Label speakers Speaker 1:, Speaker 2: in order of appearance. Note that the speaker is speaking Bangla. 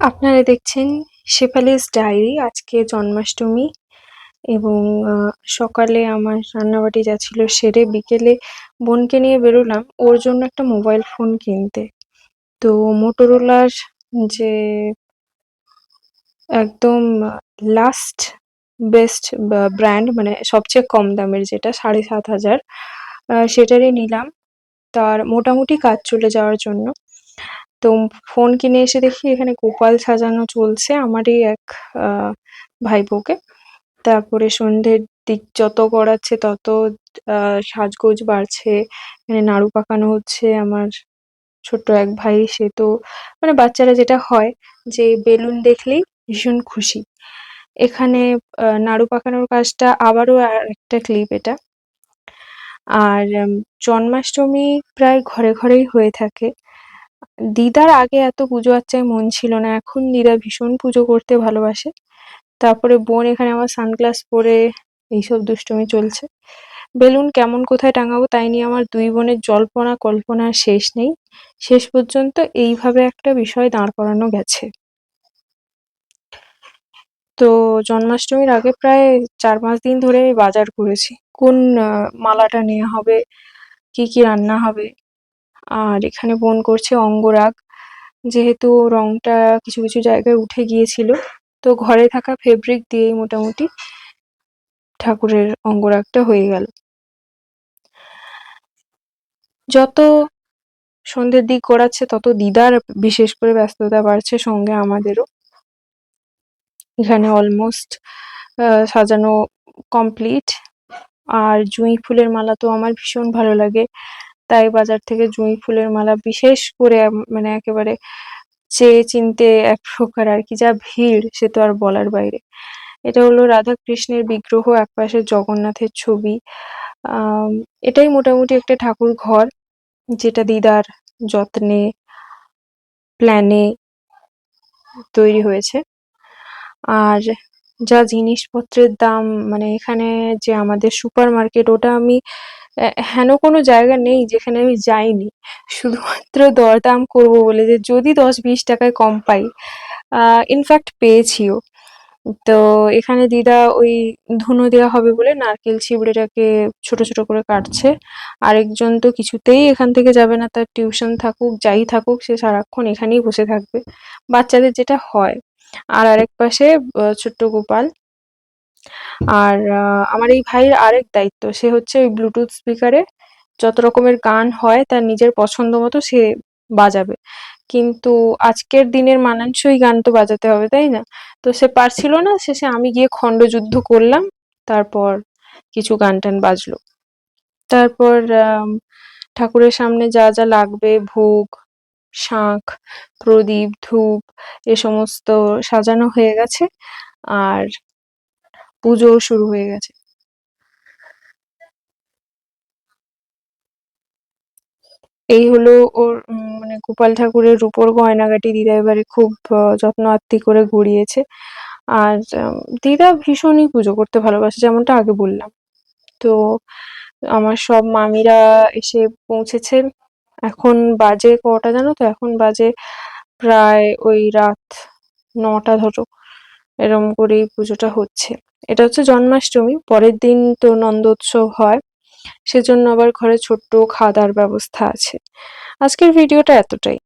Speaker 1: আপনারা দেখছেন শেফালিস ডায়েরি, আজকে জন্মাষ্টমী এবং সকালে আমার রান্নাবাটি যা ছিল সেরে বিকেলে বোনকে নিয়ে বেরোলাম। ওর জন্য একটা মোবাইল ফোন কিনতে। তো মোটোরোলার যে একদম লাস্ট বেস্ট ব্র্যান্ড মানে সবচেয়ে কম দামের যেটা, সাড়ে সাত হাজার সেটারই নিলাম। তার মোটামুটি কাজ চলে যাওয়ার জন্য। তো ফোন কিনে এসে দেখি এখানে গোপাল সাজানো চলছে আমারই এক আহ, ভাইপোকে। তারপরে সন্ধ্যের দিক যত গড়াচ্ছে তত আহ, সাজগোজ বাড়ছে। এখানে নাড়ু পাকানো হচ্ছে আমার ছোট্ট এক ভাই সে তো মানে বাচ্চারা যেটা হয় যে বেলুন দেখলেই ভীষণ খুশি। এখানে নাড়ু পাকানোর কাজটা আবারও একটা ক্লিপ এটা। আর জন্মাষ্টমী প্রায় ঘরে ঘরেই হয়ে থাকে। দিদার আগে এত পুজো আচ্চায় মন ছিল না, এখন দিদা ভীষণ পুজো করতে ভালোবাসে। তারপরে বোন এখানে আমার সানগ্লাস পরে এইসব দুষ্টুমি চলছে। বেলুন কেমন কোথায় টাঙাবো তাই নিয়ে আমার দুই বোনের জল্পনা কল্পনার শেষ নেই। শেষ পর্যন্ত এইভাবে একটা বিষয় দাঁড় করানো গেছে। তো জন্মাষ্টমীর আগে প্রায় চার পাঁচ দিন ধরে আমি বাজার করেছি। কোন মালাটা নেওয়া হবে, কি কি রান্না হবে আর এখানে বোন করছে অঙ্গরাগ। যেহেতু রংটা কিছু কিছু জায়গায় উঠে গিয়েছিল, তো ঘরে থাকা ফেব্রিক দিয়েই মোটামুটি ঠাকুরের অঙ্গরাগটা হয়ে গেল। যত সন্ধ্যের দিক গড়াচ্ছে, তত দিদার বিশেষ করে ব্যস্ততা বাড়ছে সঙ্গে আমাদেরও। এখানে অলমোস্ট সাজানো কমপ্লিট আর জুঁই ফুলের মালা তো আমার ভীষণ ভালো লাগে। তাই বাজার থেকে জুঁই ফুলের মালা বিশেষ করে মানে একেবারে চেয়ে চিনতে এক প্রকার আর কি, যা ভিড়, সে তো আর বলার বাইরে। এটা হলো রাধা কৃষ্ণের বিগ্রহ একপাশে জগন্নাথের ছবি। এটাই মোটামুটি একটা ঠাকুর ঘর, যেটা দিদার যত্নে প্ল্যানে তৈরি হয়েছে। আর যা জিনিসপত্রের দাম মানে এখানে যে আমাদের সুপার মার্কেট ওটা আমি হেন কোনো জায়গা নেই যেখানে আমি যাইনি। শুধুমাত্র দরদাম করব বলে যে যদি দশ বিশ টাকায় কম পাই ইনফ্যাক্ট পেয়েছিও। তো এখানে দিদা ওই ধুনো দেওয়া হবে বলে নারকেল ছিবড়েটাকে ছোট ছোট করে কাটছে। আরেকজন তো কিছুতেই এখান থেকে যাবে না, তার টিউশন থাকুক, যাই থাকুক, সে সারাক্ষণ এখানেই বসে থাকবে। বাচ্চাদের যেটা হয়। আর আরেক পাশে ছোট্ট গোপাল আর আমার এই ভাইয়ের আরেক দায়িত্ব, সে হচ্ছে ওই ব্লুটুথ স্পিকারে যত রকমের গান হয় তার নিজের পছন্দ মতো সে বাজাবে। কিন্তু আজকের দিনের মানানসই গান তো বাজাতে হবে, তাই না? তো সে পারছিল না, শেষে আমি গিয়ে খণ্ডযুদ্ধ করলাম, তারপর কিছু গান টান বাজলো। তারপর ঠাকুরের সামনে যা যা লাগবে, ভোগ, শাঁখ, প্রদীপ, ধূপ, এ সমস্ত সাজানো হয়ে গেছে। আর পুজোও শুরু হয়ে গেছে। এই হলো ওর মানে গোপাল ঠাকুরের রূপোর গয়নাগাটি দিদা এবারে খুব যত্ন আত্তি করে গড়িয়েছে আর দিদা ভীষণই পুজো করতে ভালোবাসে, যেমনটা আগে বললাম। তো আমার সব মামিরা এসে পৌঁছেছে এখন বাজে কটা জানো তো? এখন বাজে প্রায় ওই রাত নটা ধরো। এরম করে পুজোটা হচ্ছে। এটা হচ্ছে জন্মাষ্টমী, পরের দিন তো নন্দোৎসব হয়, সেজন্য আবার ঘরে ছোট্ট খাওয়া দাওয়ার ব্যবস্থা আছে। আজকের ভিডিওটা এতটাই।